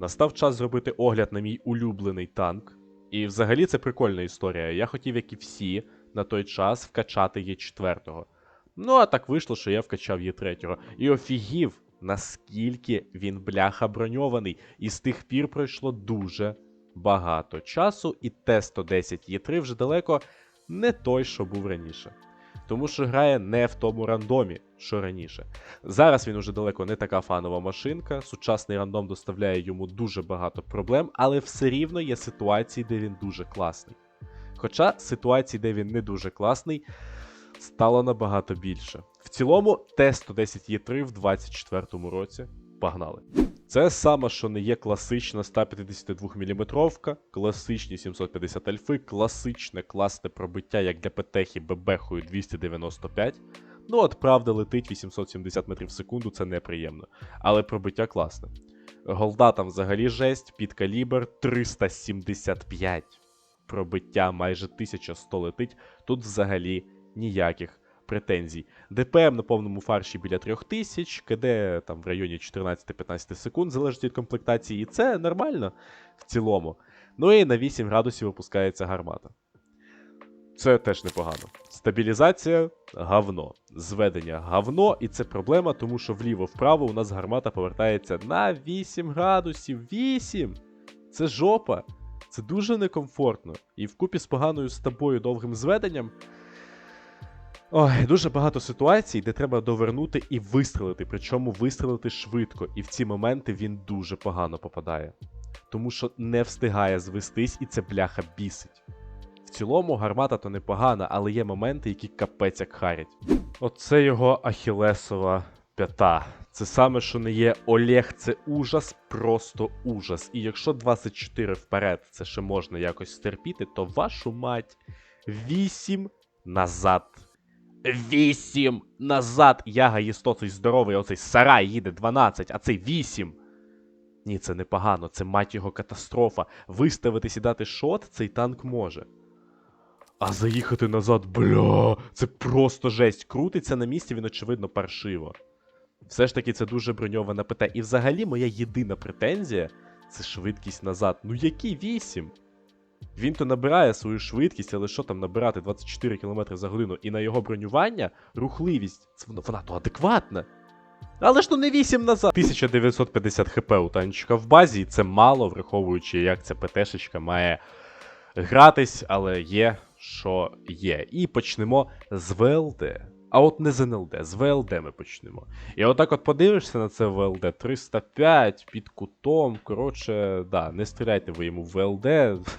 Настав час зробити огляд на мій улюблений танк. І взагалі це прикольна історія. Я хотів, як і всі, на той час вкачати Є4. Ну, а так вийшло, що я вкачав Є3. І офігів, наскільки він бляха броньований. І з тих пір пройшло дуже багато часу, і Т-110 Є3 вже далеко не той, що був раніше. Тому що грає не в тому рандомі, що раніше. Зараз він уже далеко не така фанова машинка. Сучасний рандом доставляє йому дуже багато проблем, але все рівно є ситуації, де він дуже класний. Хоча ситуацій, де він не дуже класний, стало набагато більше. В цілому, Т-110 Є3 в 24-му році погнали. Це саме, що не є класична 152 мм, класичні 750 альфи, класичне класне пробиття, як для ПТХі ББХою 295. Ну, от правда, летить 870 метрів в секунду, це неприємно. Але пробиття класне. Голда там взагалі жесть, під калібр 375. Пробиття майже 1100 летить. Тут взагалі ніяких претензій. ДПМ на повному фарші біля 3000, КД там в районі 14-15 секунд, залежить від комплектації, і це нормально в цілому. Ну і на 8 градусів опускається гармата. Це теж непогано. Стабілізація говно. Зведення говно, і це проблема, тому що вліво-вправо у нас гармата повертається на 8 градусів. 8! Це жопа. Це дуже некомфортно. І вкупі з поганою з тобою довгим зведенням. Ой, дуже багато ситуацій, де треба довернути і вистрелити, причому вистрелити швидко, і в ці моменти він дуже погано попадає. Тому що не встигає звестись, і це бляха бісить. В цілому гармата то непогана, але є моменти, які капець як харять. Оце його ахілесова п'ята. Це саме, що не є Олег, це ужас, просто ужас. І якщо 24 вперед це ще можна якось стерпіти, то вашу мать 8 назад. 8 назад. Яга їстоцей здоровий, оцей сарай їде 12, а цей 8. Ні, це непогано, це мать його катастрофа. Виставитись і дати шот цей танк може. А заїхати назад, бля, це просто жесть. Крутиться на місці, він, очевидно, паршиво. Все ж таки, це дуже броньована ПТ. І взагалі моя єдина претензія це швидкість назад. Ну який 8? Він то набирає свою швидкість, але що там набирати 24 км за годину, і на його бронювання рухливість. Це вона, вона то адекватна. Але ж ну не 8 назад. 1950 хп у танчика в базі, і це мало, враховуючи, як ця ПТшечка має гратись, але є, що є. І почнемо з ВЛД. А от не з НЛД, з ВЛД ми почнемо. І отак от подивишся на це ВЛД 305 під кутом. Коротше, да, не стріляйте ви йому в ВЛД,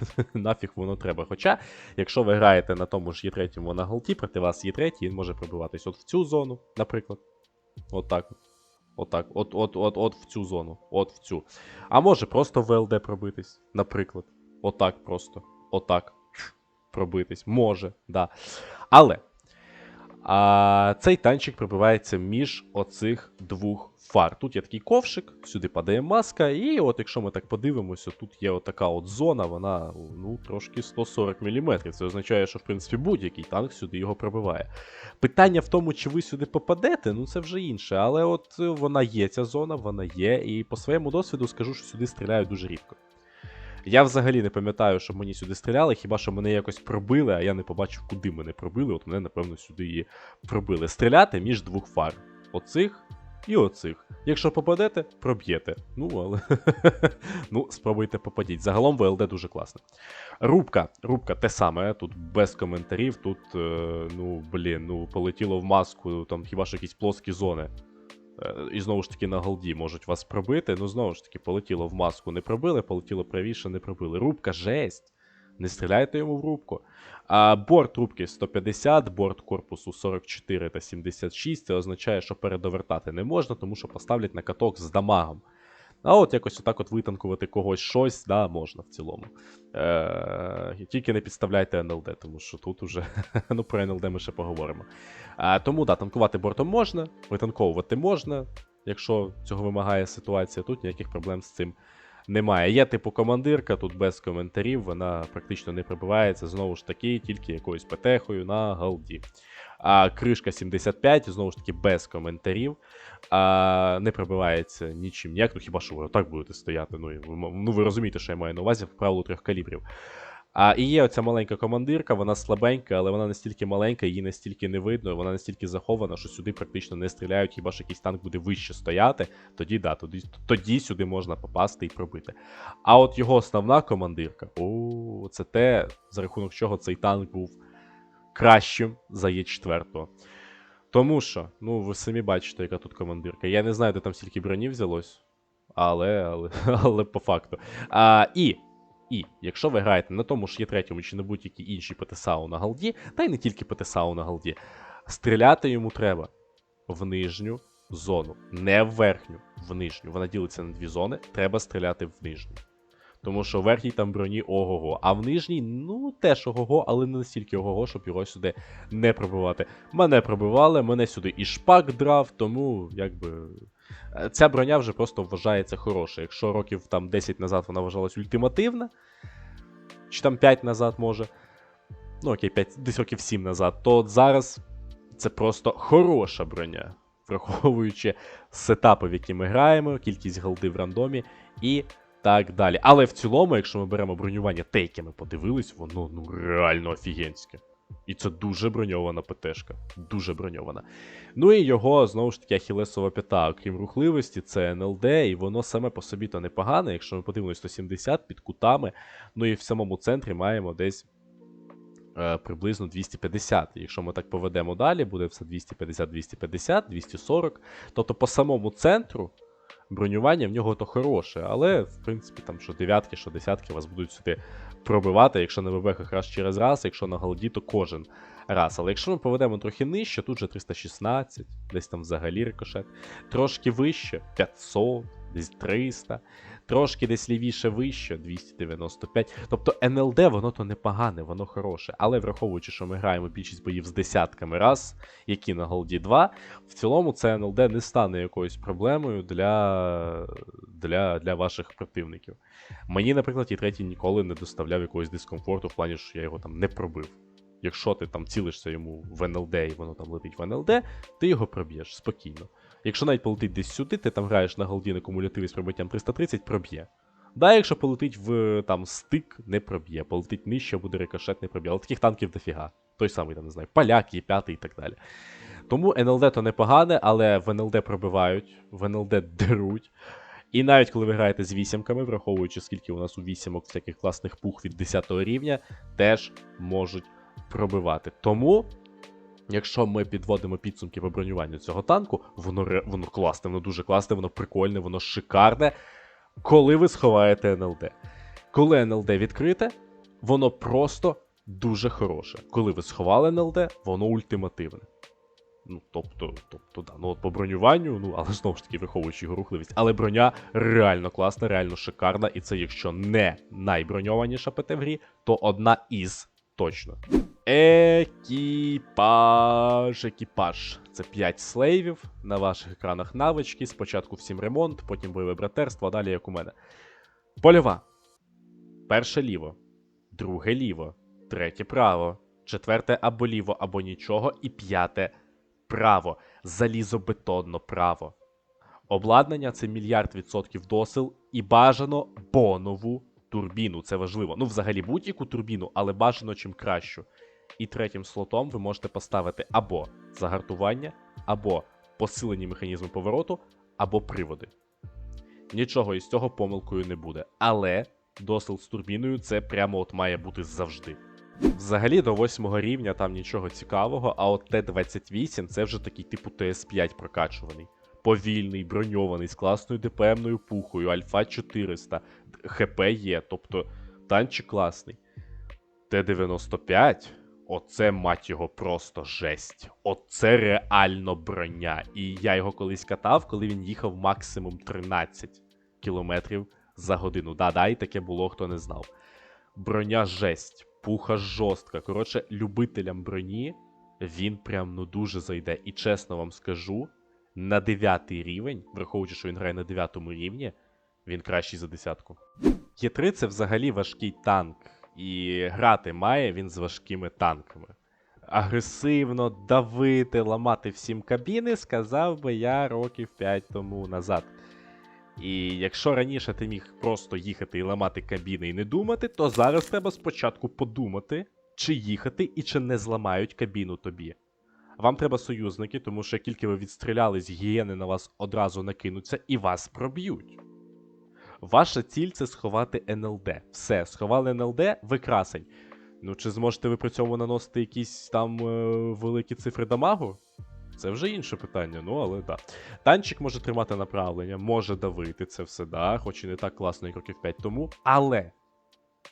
нафіг воно треба. Хоча, якщо ви граєте на тому ж Є3 на голті, проти вас є третій, він може пробиватись от в цю зону, наприклад. Отак. От Отак, от, от, от, от в цю зону, от в цю. А може просто ВЛД пробитись, наприклад. Отак просто. Отак. Пробитись. Може, да. Але. А, цей танчик пробивається між оцих двох фар. Тут є такий ковшик, сюди падає маска, і от якщо ми так подивимося, тут є отака от зона, вона ну, трошки 140 мм. Це означає, що в принципі будь-який танк сюди його пробиває. Питання в тому, чи ви сюди попадете, ну це вже інше. Але от вона є, ця зона, вона є, і по своєму досвіду скажу, що сюди стріляють дуже рідко. Я взагалі не пам'ятаю, щоб мені сюди стріляли, хіба що мене якось пробили, а я не побачив, куди мене пробили. От мене, напевно, сюди і пробили. Стріляти між двох фар. Оцих і оцих. Якщо попадете, проб'єте. Ну, але. ну, спробуйте попадіть. Загалом ВЛД дуже класно. Рубка. Рубка те саме, тут без коментарів. Тут, е, ну, блін, ну, полетіло в маску, там хіба що якісь плоскі зони. Е, І знову ж таки на голді можуть вас пробити. Ну, знову ж таки, полетіло в маску, не пробили, полетіло правіше, не пробили. Рубка, жесть. Не стріляйте йому в рубку. А борт рубки 150, борт корпусу 44 та 76. Це означає, що передовертати не можна, тому що поставлять на каток з дамагом. А от якось отак от витанкувати когось щось, да, можна в цілому. Е, Тільки не підставляйте НЛД, тому що тут уже ну, про НЛД ми ще поговоримо. Е, тому да, танкувати бортом можна, витанковувати можна, якщо цього вимагає ситуація. Тут ніяких проблем з цим немає. Є типу командирка, тут без коментарів, вона практично не прибивається, знову ж таки, тільки якоюсь петехою на галді. А кришка 75, знову ж таки, без коментарів. А, не прибивається нічим ніяк, ну хіба що ви отак будете стояти. Ну, ви, ну ви розумієте, що я маю на увазі в правилу трьох калібрів. А і є оця маленька командирка, вона слабенька, але вона настільки маленька, її настільки не видно, вона настільки захована, що сюди практично не стріляють, хіба що якийсь танк буде вище стояти, тоді да, тоді, тоді сюди можна попасти і пробити. А от його основна командирка, о, це те, за рахунок чого цей танк був кращим за Є4. Тому що, ну, ви самі бачите, яка тут командирка. Я не знаю, де там стільки броні взялось, але, але, але по факту. А, і, і, якщо ви граєте на тому ж є третьому чи на будь-якій іншій ПТСАУ на голді, та й не тільки ПТСАУ на голді, стріляти йому треба в нижню зону, не в верхню, в нижню. Вона ділиться на дві зони, треба стріляти в нижню. Тому що в верхній там броні ого-го, а в нижній, ну, теж ого-го, але не настільки ого-го, щоб його сюди не пробивати. Мене пробивали, мене сюди і шпак драв, тому якби. Е, Ця броня вже просто вважається хороша. Якщо років там 10 назад вона вважалась ультимативна, чи там 5 назад може. Ну окей, 5, десь років 7 назад, то от зараз це просто хороша броня, враховуючи сетапи, в які ми граємо, кількість голди в рандомі і так далі. Але в цілому, якщо ми беремо бронювання те, яке ми подивились, воно ну реально офігенське. І це дуже броньована ПТшка. Дуже броньована. Ну і його, знову ж таки, ахілесова п'ята, окрім рухливості, це НЛД, і воно саме по собі то непогане. Якщо ми подивимось 170 під кутами, ну і в самому центрі маємо десь е, приблизно 250. Якщо ми так поведемо далі, буде все 250, 250, 240. Тобто по самому центру бронювання в нього то хороше, але в принципі там що дев'ятки, що десятки вас будуть сюди пробивати, якщо на ВБХ раз через раз, якщо на голоді, то кожен раз. Але якщо ми поведемо трохи нижче, тут же 316, десь там взагалі рикошет, трошки вище 500, десь 300, трошки десь лівіше вище 295. Тобто НЛД воно то непогане, воно хороше. Але враховуючи, що ми граємо більшість боїв з десятками раз, які на голді 2, в цілому це НЛД не стане якоюсь проблемою для, для, для ваших противників. Мені, наприклад, і третій ніколи не доставляв якогось дискомфорту в плані, що я його там не пробив. Якщо ти там цілишся йому в НЛД і воно там летить в НЛД, ти його проб'єш спокійно. Якщо навіть полетить десь сюди, ти там граєш на голді на кумулятиві з пробиттям 330, проб'є. Да, якщо полетить в там стик, не проб'є, полетить нижче, буде рикошет, не проб'є. Але таких танків дофіга. Той самий, там, не знаю, поляк, є п'ятий і так далі. Тому НЛД то непогане, але в НЛД пробивають, в НЛД деруть. І навіть коли ви граєте з вісімками, враховуючи, скільки у нас у вісімок всяких класних пух від 10 рівня, теж можуть пробивати. Тому, якщо ми підводимо підсумки по бронюванню цього танку, воно, воно класне, воно дуже класне, воно прикольне, воно шикарне. Коли ви сховаєте НЛД. Коли НЛД відкрите, воно просто дуже хороше. Коли ви сховали НЛД, воно ультимативне. Ну, тобто, тобто, да, ну от по бронюванню, ну, але знову ж таки, враховуючи його рухливість, але броня реально класна, реально шикарна, і це якщо не найброньованіша ПТ в грі, то одна із точно. Екіпаж, екіпаж. Це 5 слейвів на ваших екранах навички. Спочатку всім ремонт, потім бойове братерство, а далі як у мене. Польова. Перше ліво, друге ліво, третє право, четверте або ліво, або нічого, і п'яте право. Залізобетонно право. Обладнання це мільярд відсотків досил і бажано бонову турбіну. Це важливо. Ну, взагалі, будь-яку турбіну, але бажано чим кращу. І третім слотом ви можете поставити або загартування, або посилені механізми повороту, або приводи. Нічого із цього помилкою не буде. Але досил з турбіною це прямо от має бути завжди. Взагалі до 8 рівня там нічого цікавого, а от Т-28 це вже такий типу ТС5 прокачуваний. Повільний, броньований, з класною ДПМною пухою, Альфа 400, ХП є, тобто танчик класний. Т-95, оце мать його просто жесть. Оце реально броня. І я його колись катав, коли він їхав максимум 13 кілометрів за годину. Да-да, і таке було, хто не знав. Броня жесть, пуха жорстка. Коротше, любителям броні він прям ну дуже зайде. І чесно вам скажу, на 9 рівень, враховуючи, що він грає на 9 рівні, Він кращий за десятку. Є3 це взагалі важкий танк, і грати має він з важкими танками. Агресивно давити, ламати всім кабіни, сказав би я років 5 тому назад. І якщо раніше ти міг просто їхати і ламати кабіни і не думати, то зараз треба спочатку подумати, чи їхати і чи не зламають кабіну тобі. Вам треба союзники, тому що як тільки ви відстрілялись, гієни на вас одразу накинуться і вас проб'ють. Ваша ціль це сховати НЛД. Все, сховали НЛД, ви красень. Ну, чи зможете ви при цьому наносити якісь там е, великі цифри дамагу? Це вже інше питання, ну але да. Танчик може тримати направлення, може давити це все, да, хоч і не так класно, як років 5 тому. Але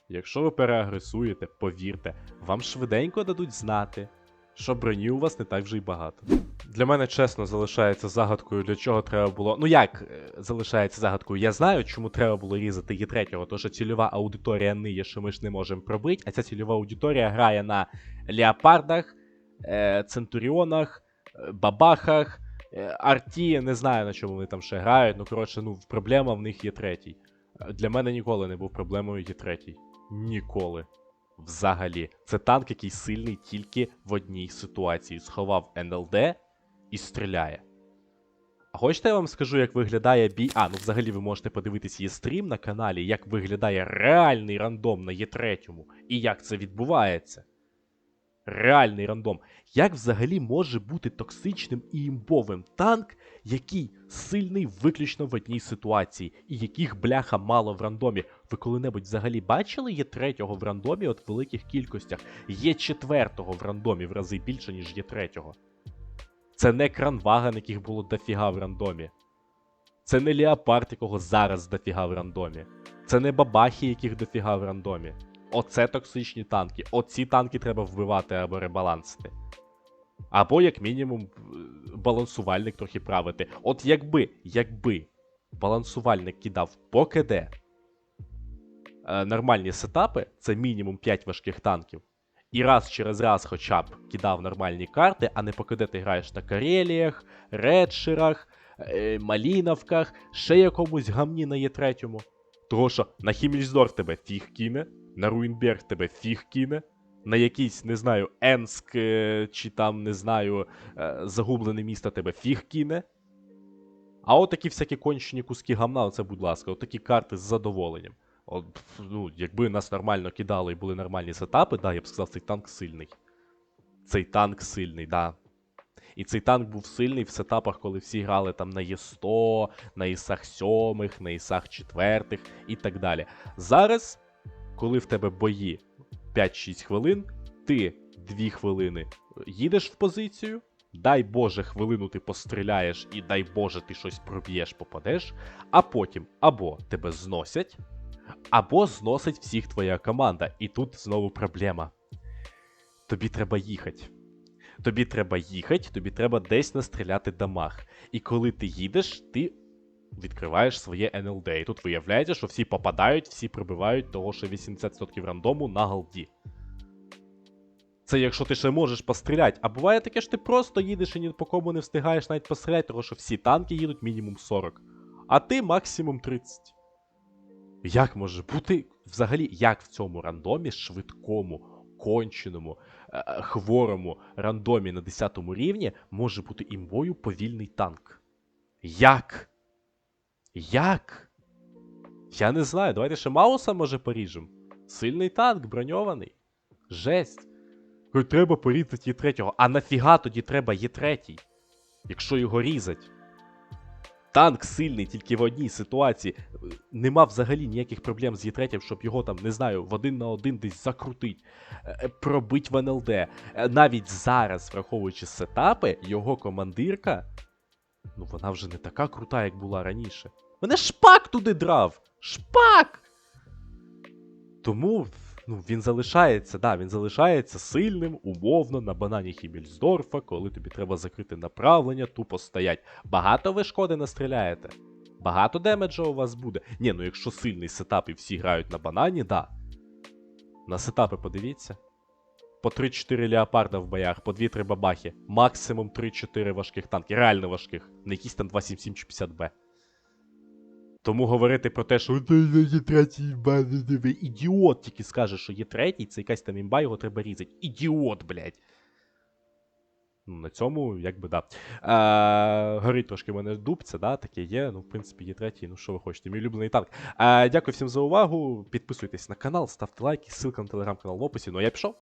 якщо ви переагресуєте, повірте, вам швиденько дадуть знати, що броні у вас не так вже й багато. Для мене чесно залишається загадкою, для чого треба було. Ну як е, залишається загадкою? Я знаю, чому треба було різати є третього, тому що цільова аудиторія ниє, що ми ж не можемо пробити, а ця цільова аудиторія грає на леопардах, е, центуріонах, е, бабахах, арті, не знаю на чому вони там ще грають. Ну коротше, ну проблема в них є третій. Для мене ніколи не був проблемою є третій. Ніколи. Взагалі, це танк, який сильний тільки в одній ситуації. Сховав НЛД і стріляє. А хочете я вам скажу, як виглядає бій. А, ну взагалі ви можете подивитись є стрім на каналі, як виглядає реальний рандом на Є3 і як це відбувається. Реальний рандом. Як взагалі може бути токсичним і імбовим танк, який сильний виключно в одній ситуації, і яких бляха мало в рандомі? Ви коли-небудь взагалі бачили є третього в рандомі от в великих кількостях, є четвертого в рандомі в рази більше, ніж є третього. Це не кранваган, яких було дофіга в рандомі. Це не Леопард, якого зараз дофіга в рандомі. Це не бабахи, яких дофіга в рандомі. Оце токсичні танки. Оці танки треба вбивати або ребалансити. Або, як мінімум, балансувальник трохи правити. От якби, якби балансувальник кидав по КД нормальні сетапи, це мінімум 5 важких танків. І раз через раз хоча б кидав нормальні карти, а не по КД ти граєш на Кареліях, Редширах, е, Маліновках, ще якомусь гамні на Є3. Того що на Хіммельсдорф тебе фіг кине, на Руїнберг тебе фіг кине, на якийсь, не знаю, Енск е, чи там, не знаю, е, загублене місто тебе фіг кине. А такі всякі кончені куски гамна, це, будь ласка, от такі карти з задоволенням. Ну, якби нас нормально кидали і були нормальні сетапи, да, я б сказав, цей танк сильний. Цей танк сильний, да. І цей танк був сильний в сетапах, коли всі грали там на Є100, на Ісах 7, на Ісах 4 і так далі. Зараз, коли в тебе бої 5-6 хвилин, ти 2 хвилини їдеш в позицію, дай Боже, хвилину ти постріляєш, і дай Боже, ти щось проб'єш, попадеш, а потім або тебе зносять, або зносить всіх твоя команда. І тут знову проблема. Тобі треба їхати. Тобі треба їхати, тобі треба десь настріляти дамаг. І коли ти їдеш, ти відкриваєш своє НЛД. І тут виявляється, що всі попадають, всі прибивають того, що 80% рандому на голді. Це якщо ти ще можеш постріляти. А буває таке, що ти просто їдеш і ні по кому не встигаєш навіть постріляти, тому що всі танки їдуть мінімум 40, а ти максимум 30. Як може бути взагалі, як в цьому рандомі швидкому, конченому, е, хворому рандомі на 10 рівні може бути імбою повільний танк? Як? Як? Я не знаю, давайте ще Мауса може поріжем. Сильний танк, броньований. Жесть. Треба порізати є третього. А нафіга тоді треба є третій? Якщо його різать. Танк сильний тільки в одній ситуації. Нема взагалі ніяких проблем з Є3, щоб його там, не знаю, в один на один десь закрутить, е, е, пробить в НЛД. Е, Навіть зараз, враховуючи сетапи, його командирка. Ну, вона вже не така крута, як була раніше. Мене шпак туди драв! Шпак! Тому ну, він залишається, да, він залишається сильним, умовно, на банані Хіммельсдорфа, коли тобі треба закрити направлення, тупо стоять. Багато ви шкоди настріляєте? Багато демеджа у вас буде? Ні, ну якщо сильний сетап і всі грають на банані, да. На сетапи подивіться. По 3-4 леопарда в боях, по 2-3 бабахи. Максимум 3-4 важких танки, реально важких. Не якісь там 277 чи 50Б. Тому говорити про те, що «Та є третій імба, ідіот тільки скаже, що є третій, це якась там імба, його треба різати. Ідіот, блядь. Ну, на цьому, якби, да. Е, горить трошки в мене дубця, да, таке є. Ну, в принципі, є третій, ну що ви хочете, мій улюблений танк. Е, дякую всім за увагу. Підписуйтесь на канал, ставте лайки, ссылка на телеграм-канал в описі. Ну а я пішов.